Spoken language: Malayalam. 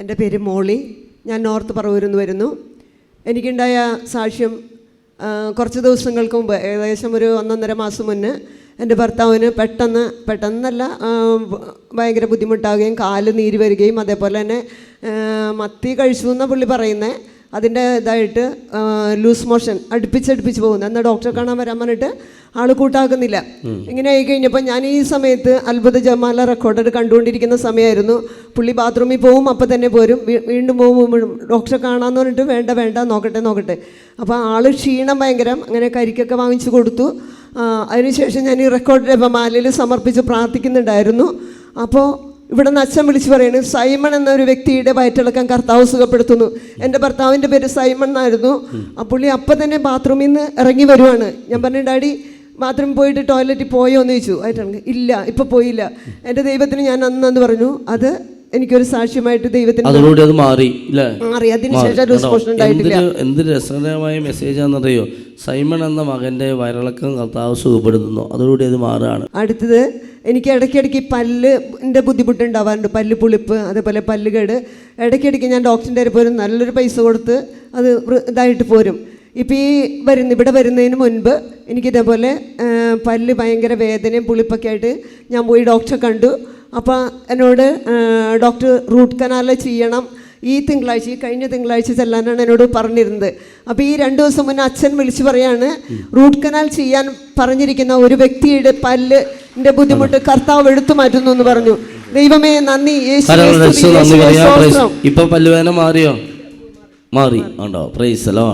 എന്റെ പേര് മോളി. ഞാൻ നോർത്ത് പറവൂരിൽ നിന്ന് വരുന്നു. എനിക്കുണ്ടായ സാക്ഷ്യം കുറച്ച് ദിവസങ്ങൾക്ക് മുമ്പ് ഏകദേശം ഒരു ഒന്നൊന്നര മാസം മുന്നേ എന്റെ ഭർത്താവിന് പെട്ടെന്ന് പെട്ടെന്നല്ല ഭയങ്കര ബുദ്ധിമുട്ടാവുകയും കാൽ നീര് വരികയും അതേപോലെ തന്നെ മത്തി കഴിച്ചു എന്നാണ് പുള്ളി പറയുന്നത് അതിന്റെ ഇതായിട്ട് ലൂസ് മോഷൻ അടുപ്പിച്ചടുപ്പിച്ച് പോകുന്നു. എന്നാൽ ഡോക്ടറെ കാണാൻ വരാൻ പറഞ്ഞിട്ട് ആൾ കൂട്ടാക്കുന്നില്ല. ഇങ്ങനെ ആയി കഴിഞ്ഞപ്പോൾ ഞാൻ ഈ സമയത്ത് അത്ഭുത ജമാല റെക്കോർഡ് കണ്ടുകൊണ്ടിരിക്കുന്ന സമയമായിരുന്നു. പുള്ളി ബാത്റൂമിൽ പോവും അപ്പം തന്നെ പോരും. വീണ്ടും പോകും ഡോക്ടറെ കാണാമെന്ന് പറഞ്ഞിട്ട് വേണ്ട വേണ്ട നോക്കട്ടെ നോക്കട്ടെ. അപ്പോൾ ആൾ ക്ഷീണം ഭയങ്കരം. അങ്ങനെ കരിക്കൊക്കെ വാങ്ങിച്ച് കൊടുത്തു. അതിനുശേഷം ഞാൻ ഈ റെക്കോർഡ് ജപമാലയിൽ സമർപ്പിച്ച് പ്രാർത്ഥിക്കുന്നുണ്ടായിരുന്നു. അപ്പോൾ ഇവിടെ നിന്ന് അച്ഛൻ വിളിച്ച് പറയുന്നത് സൈമൺ എന്നൊരു വ്യക്തിയുടെ വയറ്റിളക്കം കർത്താവ് സുഖപ്പെടുത്തുന്നു. എന്റെ ഭർത്താവിന്റെ പേര് സൈമൺ എന്നായിരുന്നു. ആ പുള്ളി അപ്പം തന്നെ ബാത്റൂമിൽ നിന്ന് ഇറങ്ങി വരുവാണ്. ഞാൻ പറഞ്ഞു ഡാഡി ബാത്റൂമിൽ പോയിട്ട് ടോയ്ലറ്റിൽ പോയോ? എന്ന് ചോദിച്ചു. ആയിട്ടാണ്. ഇല്ല ഇപ്പം പോയില്ല. എന്റെ ദൈവത്തിന് ഞാൻ അന്നെന്ന് പറഞ്ഞു. അത് എനിക്കൊരു സാക്ഷ്യമായിട്ട് ദൈവത്തിന് അതോടുകൂടി അത് മാറി മാറി. ഉണ്ടായിട്ടില്ല. എന്ത് രസകരമായ മെസ്സേജാണെന്നറിയോ സൈമൺ എന്ന മകന്റെ വയറിളക്കം കർത്താവ് സുഖപ്പെടുത്തുന്നു. അതോടുകൂടി അത് മാറുകയാണ്. അടുത്തത് എനിക്ക് ഇടയ്ക്കിടയ്ക്ക് പല്ലിന്റെ ബുദ്ധിമുട്ടുണ്ടാവാറുണ്ട് പല്ല് പുളിപ്പ് അതേപോലെ പല്ലുകേട്. ഇടയ്ക്കിടയ്ക്ക് ഞാൻ ഡോക്ടറിന്റെ അടുത്ത് പോരും. നല്ലൊരു പൈസ കൊടുത്ത് അത് ഇതായിട്ട് പോരും. ഇപ്പോൾ ഈ വരുന്ന ഇവിടെ വരുന്നതിന് മുൻപ് എനിക്കിതേപോലെ പല്ല് ഭയങ്കര വേദനയും പുളിപ്പൊക്കെ ആയിട്ട് ഞാൻ പോയി ഡോക്ടറെ കണ്ടു. അപ്പോൾ എന്നോട് ഡോക്ടർ റൂട്ട് കനാൽ ചെയ്യണം. ഈ തിങ്കളാഴ്ച ഈ കഴിഞ്ഞ തിങ്കളാഴ്ച ചെല്ലാനാണ് എന്നോട് പറഞ്ഞിരുന്നത്. അപ്പോൾ ഈ രണ്ട് ദിവസം മുന്നേ അച്ഛൻ വിളിച്ചു പറയാണ് റൂട്ട് കനാൽ ചെയ്യാൻ പറഞ്ഞിരിക്കുന്ന ഒരു വ്യക്തിയുടെ പല്ലിന്റെ ബുദ്ധിമുട്ട് കർത്താവ് എടുത്തു മാറ്റുന്നു എന്ന് പറഞ്ഞു. ദൈവമേ നന്ദി. ഇപ്പൊ പല്ലുവേന മാറിയോ? മാറി. ഉണ്ടോ പ്രൈസ് അല്ലോ